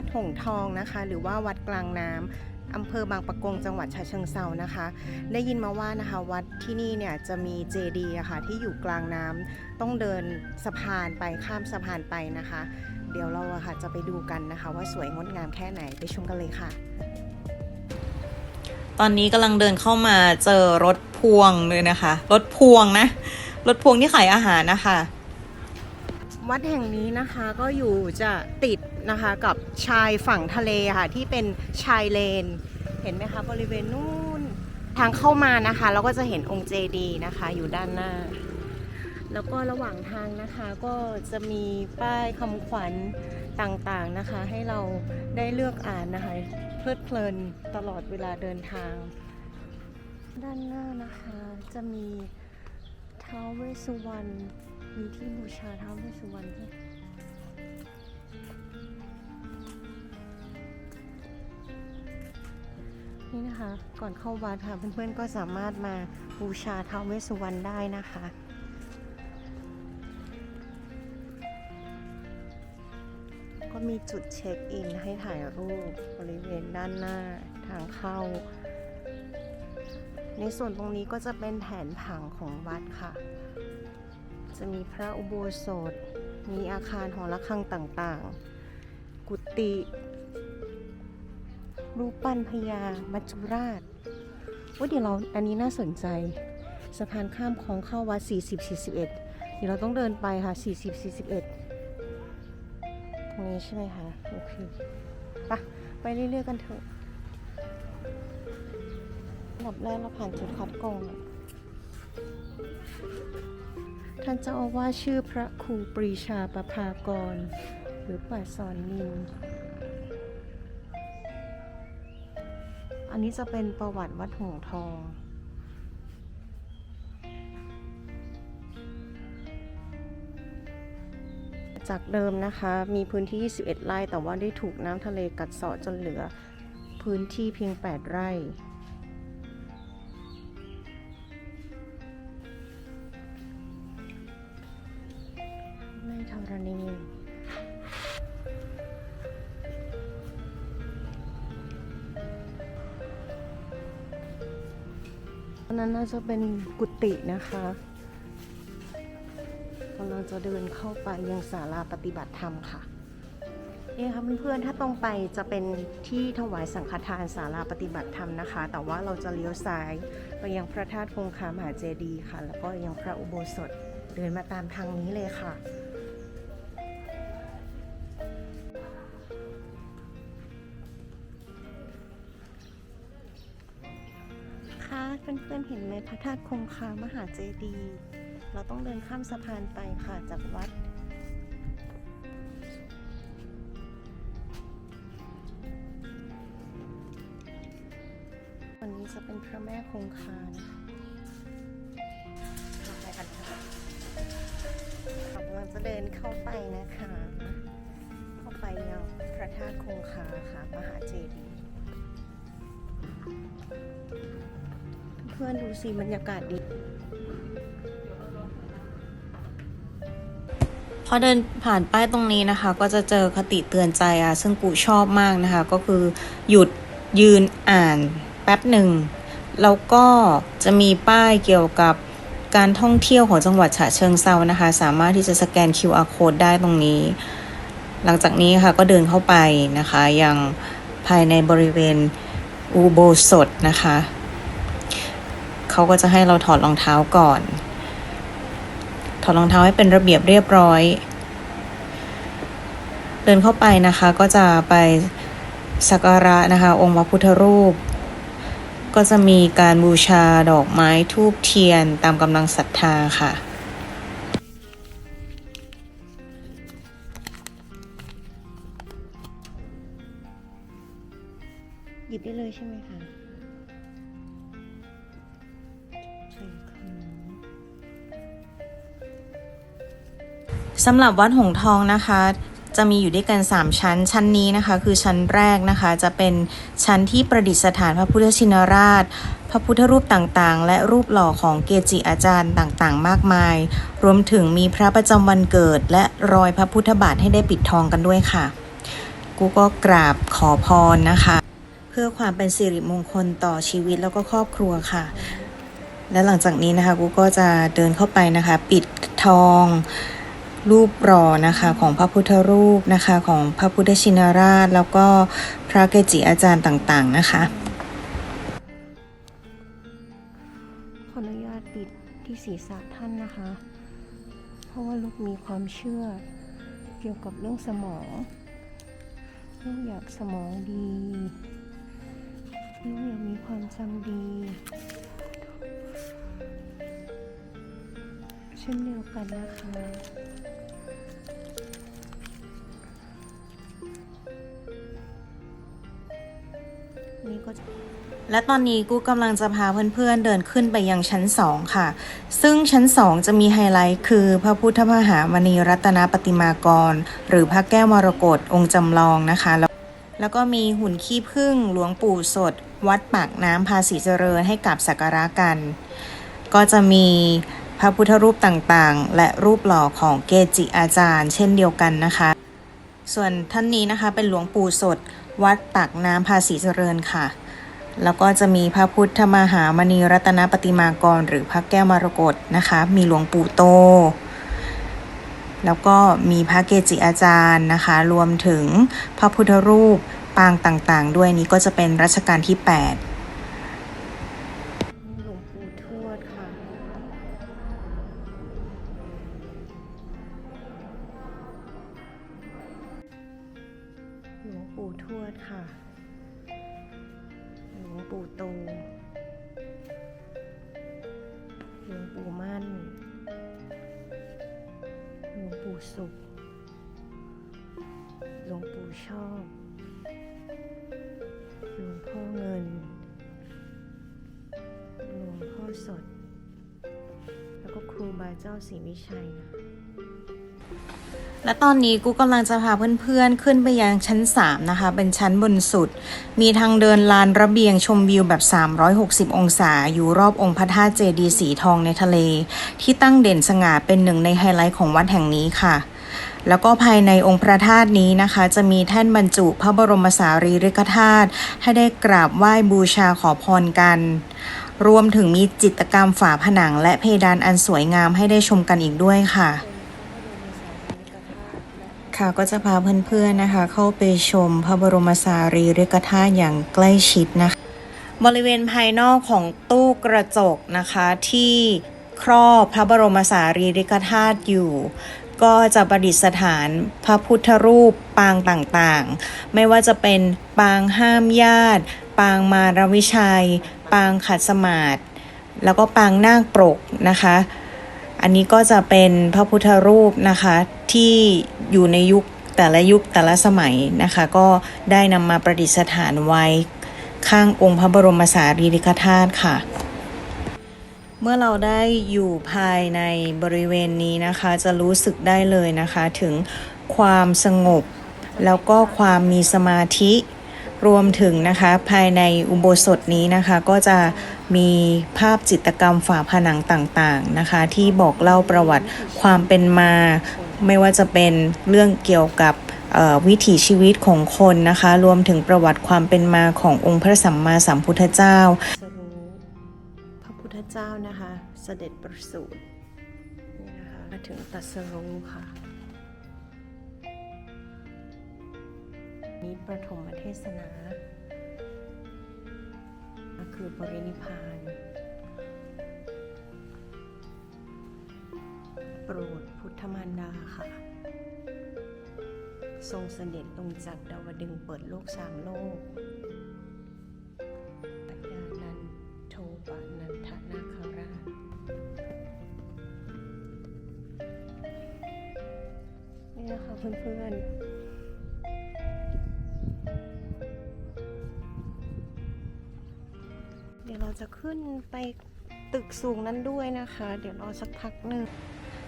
วัดหงส์ทองนะคะ หรือว่าวัดกลางน้ำอำเภอบางปะกงจังหวัดฉะเชิงเซานะคะ ได้ยินมาว่านะคะวัดที่นี่เนี่ยจะมีเจดีย์อะค่ะที่อยู่กลางน้ำต้องเดินสะพานไปข้ามสะพานไปนะคะ เดี๋ยวเราอะค่ะจะไปดูกันนะคะ ว่าสวยงดงามแค่ไหนไปชมกันเลยค่ะ ตอนนี้กำลังเดินเข้ามาเจอรถพวงเลยนะคะ รถพวงนะ รถพวงที่ขายอาหารนะคะ วัดแห่งนี้นะคะก็อยู่จะติด นะคะกับชายฝั่งทะเลค่ะที่เป็นชายเลน เห็นไหมคะบริเวณนู้นทางเข้ามานะคะเราก็จะเห็นองค์เจดีย์นะคะอยู่ด้านหน้า แล้วก็ระหว่างทางนะคะก็จะมีป้ายคำขวัญต่างๆนะคะ ให้เราได้เลือกอ่านนะคะเพลิดเพลินตลอดเวลาเดินทาง ด้านหน้านะคะจะมีท้าวเวสสุวรรณมีที่บูชาท้าวเวสสุวรรณด้ นี่นะคะ ก่อนเข้าวัดค่ะ เพื่อนๆก็สามารถมาบูชาท้าวเวสสุวรรณได้นะคะก็มีจุดเช็คอินให้ถ่ายรูปบริเวณด้านหน้าทางเข้า ในส่วนตรงนี้ก็จะเป็นแผนผังของวัดค่ะ จะมีพระอุโบสถ มีอาคารหอระฆังต่างๆ กุฏิ รูปปั้นพญามัจจุราชว่าเดี๋ยวเราอันนี้น่าสนใจสะพานข้ามคลองเข้าวัด 40 41 เดี๋ยวเราต้องเดินไปค่ะ 40 41 ตรงนี้ใช่ไหมคะโอเคไปะไปเรื่อยๆกันเถอะอันดับแรกเราผ่านจุดคัดกรองท่านเจ้าอาวาสชื่อพระครูปรีชาประภากร หรือป่าสอนนิน นนี้จะเป็นประวัติวัดหงทอง จากเดิมนะคะ มีพื้นที่ 21 ไร่ แต่ว่าได้ถูกน้ำทะเลกัดเซาะจนเหลือพื้นที่เพียง 8 ไร่ อันนั้นน่าจะเป็นกุฏินะคะกำลังจะเดินเข้าไปยังศาลาปฏิบัติธรรมค่ะนี่ค่ะเพื่อนๆ ถ้าตรงไปจะเป็นที่ถวายสังฆทานศาลาปฏิบัติธรรมนะคะ แต่ว่าเราจะเลี้ยวซ้ายไปยังพระธาตุคงคามหาเจดีย์ค่ะ แล้วก็ยังพระอุโบสถเดินมาตามทางนี้เลยค่ะ ค่ะเพื่อนๆเห็นไหมพระธาตุคงคามหาเจดีย์เราต้องเดินข้ามสะพานไปค่ะจากวัด วันนี้จะเป็นพระแม่คงคานะคะเราไปกันเถอะเรากำลังจะเดินเข้าไปนะคะ เข้าไปยังพระธาตุคงคาค่ะมหาเจดีย์เพื่อนดูสิบรรยากาศดี พอเดินผ่านป้ายตรงนี้นะคะ ก็จะเจอคติเตือนใจอะซึ่งกูชอบมากนะคะ ก็คือหยุดยืนอ่านแป๊บหนึ่ง แล้วก็จะมีป้ายเกี่ยวกับการท่องเที่ยวของจังหวัดฉะเชิงเซานะคะ สามารถที่จะสแกน QR code ได้ตรงนี้ หลังจากนี้ค่ะก็เดินเข้าไปนะคะ ยังภายในบริเวณอุโบสถนะคะ เขาก็จะให้เราถอดรองเท้าก่อน ถอดรองเท้าให้เป็นระเบียบเรียบร้อย เดินเข้าไปนะคะก็จะไปสักการะนะคะ องค์พระพุทธรูป ก็จะมีการบูชาดอกไม้ทูบเทียนตามกำลังศรัทธาค่ะหยิบได้เลยใช่ไหมคะ สำหรับวัดหงทองนะคะ จะมีอยู่ด้วยกัน 3 ชั้น ชั้นนี้นะคะ คือชั้นแรกนะคะ จะเป็นชั้นที่ประดิษฐานพระพุทธชินราช พระพุทธรูปต่างๆ และรูปหล่อของเกจิอาจารย์ต่างๆ มากมาย รวมถึงมีพระประจำวันเกิด และรอยพระพุทธบาทให้ได้ปิดทองกันด้วยค่ะ กูก็กราบขอพรนะคะ เพื่อความเป็นสิริมงคลต่อชีวิตแล้วก็ครอบครัวค่ะ และหลังจากนี้นะคะกูก็จะเดินเข้าไปนะคะ ปิดทอง รูปรอนะคะของพระพุทธรูปนะคะของพระพุทธชินราช แล้วก็พระเกจิอาจารย์ต่างๆนะคะขออนุญาตปิดที่ศีรษะท่านนะคะ เพราะว่าลูกมีความเชื่อเกี่ยวกับเรื่องสมองลูกอยากสมองดีลูกอยากมีความจำดี เช่นเดียวกันนะคะ ก็จะและตอนนี้กูกำลังจะพาเพื่อนๆเดินขึ้นไปยังชั้น2ค่ะ ซึ่งชั้น2จะมีไฮไลท์คือพระพุทธมหามณีรัตนปฏิมากร หรือพระแก้วมรกตองค์จำลองนะคะ แล้วแล้วก็มีหุ่นขี้ผึ้งหลวงปู่สด วัดปากน้ำภาษีเจริญให้กับสักการะกัน ก็จะมีพระพุทธรูปต่างๆ และรูปหล่อของเกจิอาจารย์ เช่นเดียวกันนะคะ ส่วนท่านนี้นะคะเป็นหลวงปู่สด วัดปากน้ำภาษีเจริญค่ะ แล้วก็จะมีพระพุทธมหามณีรัตนปฏิมากร หรือพระแก้วมรกตนะคะ มีหลวงปู่โต แล้วก็มีพระเกจิอาจารย์นะคะ รวมถึงพระพุทธรูปปางต่างๆ ด้วยนี้ก็จะเป็นรัชกาลที่ 8 ปู่ทวดค่ะ หลวงปู่โต หลวงปู่มั่น หลวงปู่สุข หลวงปู่ชอบ หลวงพ่อเงิน หลวงพ่อสด แล้วก็ครูบาเจ้าศรีวิชัยนะ และตอนนี้กูกำลังจะพาเพื่อนๆ ขึ้นไปยังชั้น 3 นะคะ เป็นชั้นบนสุด มีทางเดินลานระเบียงชมวิวแบบ 360 องศา อยู่รอบองค์พระธาตุเจดีย์สีทองในทะเล ที่ตั้งเด่นสง่าเป็นหนึ่งในไฮไลท์ของวัดแห่งนี้ค่ะ แล้วก็ภายในองค์พระธาตุนี้นะคะ จะมีแท่นบรรจุพระบรมสารีริกธาตุให้ได้กราบไหว้บูชาขอพรกัน รวมถึงมีจิตรกรรมฝาผนังและเพดานอันสวยงามให้ได้ชมกันอีกด้วยค่ะ ค่ะก็จะพาเพื่อนๆนะคะ เข้าไปชมพระบรมสารีริกธาตุอย่างใกล้ชิดนะคะ บริเวณภายนอกของตู้กระจกนะคะที่ครอบพระบรมสารีริกธาตุอยู่ ก็จะประดิษฐานพระพุทธรูปปางต่างๆ ไม่ว่าจะเป็นปางห้ามญาติ ปางมารวิชัย ปางขัดสมาธิแล้วก็ปางนาคปรกนะคะ อันนี้ก็จะเป็นพระพุทธรูปนะคะที่อยู่ในยุคแต่ละยุคแต่ละสมัยนะคะ ก็ได้นำมาประดิษฐานไว้ข้างองค์พระบรมสารีริกธาตุค่ะ เมื่อเราได้อยู่ภายในบริเวณนี้นะคะ จะรู้สึกได้เลยนะคะ ถึงความสงบ แล้วก็ความมีสมาธิรวมถึงนะคะ ภายในอุโบสถนี้นะคะ ก็จะ มีภาพจิตรกรรมฝาผนังต่างๆนะคะ ที่บอกเล่าประวัติความเป็นมา ไม่ว่าจะเป็นเรื่องเกี่ยวกับวิถีชีวิตของคนนะคะ รวมถึงประวัติความเป็นมาขององค์พระสัมมาสัมพุทธเจ้าพระพุทธเจ้านะคะเสด็จประสูติมาถึงตัสรู้ค่ะ นี้ประถมเทศนา คือปรินิพาน โปรดพุทธมารดาค่ะ ทรงเสด็จลงจากดาวดึงเปิดโลกสามโลก สูงนั้นด้วยนะคะ เดี๋ยวรอสักพักหนึ่ง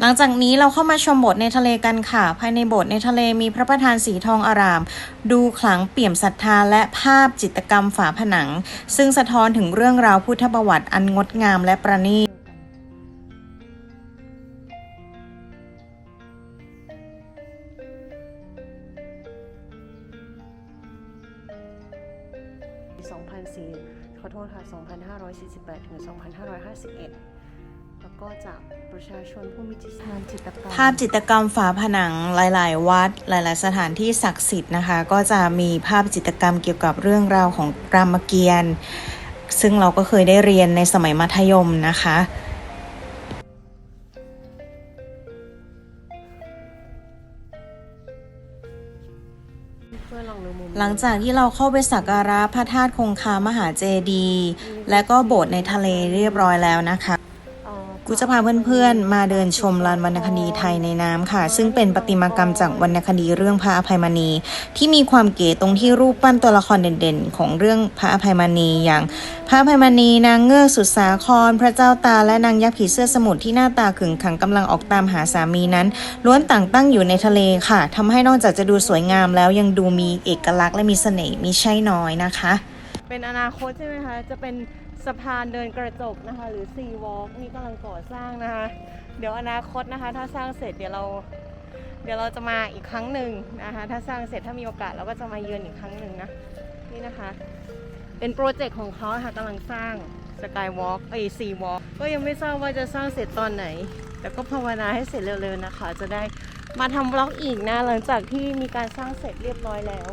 หลังจากนี้เราเข้ามาชมโบสถ์ในทะเลกันค่ะ ภายในโบสถ์ในทะเลมีพระประธานสีทองอาราม ดูขลังเปี่ยมศรัทธาและภาพจิตรกรรมฝาผนัง ซึ่งสะท้อนถึงเรื่องราวพุทธประวัติอันงดงามและประณีตน2004ข อโทษค่ะ 2548 ถึง 2551 แล้วก็จากประชาชนผู้มีจิตงานจิตกรรม ภาพจิตรกรรมฝาผนังหลาย ๆ วัด หลาย ๆ สถานที่ศักดิ์สิทธิ์นะคะ ก็จะมีภาพจิตรกรรมเกี่ยวกับเรื่องราวของรามเกียรติ์ซึ่งเราก็เคยได้เรียนในสมัยมัธยมนะคะ หลังจากที่เราเข้าไปสักการะพระธาตุคงคามหาเจดีย์และก็โบสถ์ในทะเลเรียบร้อยแล้วนะคะ กูจะพาเพื่อนๆ มาเดินชมลานวรรณคดีไทยในน้ำค่ะ ซึ่งเป็นประติมากรรมจากวรรณคดีเรื่องพระอภัยมณี ที่มีความเก๋ตรงที่รูปปั้นตัวละครเด่นๆ ของเรื่องพระอภัยมณีอย่าง พระอภัยมณีนางเงือกสุดสาคร พระเจ้าตาและนางยักษ์ผีเสื้อสมุทรที่หน้าตาขึงขังกำลังออกตามหาสามีนั้น ล้วนต่างตั้งอยู่ในทะเลค่ะทำให้นอกจากจะดูสวยงามแล้วยังดูมีเอกลักษณ์และมีเสน่ห์มีใช่น้อยนะคะ เป็นอนาคตใช่ไหมคะจะเป็น สะพานเดินกระจกนะคะ หรือซีวอล์กนี่กำลังก่อสร้างนะคะ เดี๋ยวอนาคตนะคะ ถ้าสร้างเสร็จเดี๋ยวเรา เดี๋ยวเราจะมาอีกครั้งหนึ่งนะคะ ถ้าสร้างเสร็จถ้ามีโอกาสเราก็จะมาเยือนอีกครั้งหนึ่งนะนี่นะคะ เป็นโปรเจกต์ของเขาค่ะกำลังสร้างสกายวอล์กไอซีวอล์กก็ยังไม่ทราบว่าจะสร้างเสร็จตอนไหน แต่ก็ภาวนาให้เสร็จเร็วๆนะคะ จะได้มาทำบล็อกอีกนะ หลังจากที่มีการสร้างเสร็จเรียบร้อยแล้ว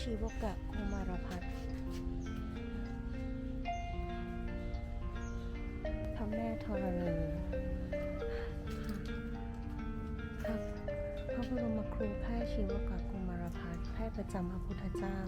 ชีวกะกุมารพัฒพระแม่ธรณีครับพระบรมครูแพทย์ชีวกะกุมารพัฒแพทย์ประจำพระพุทธเจ้า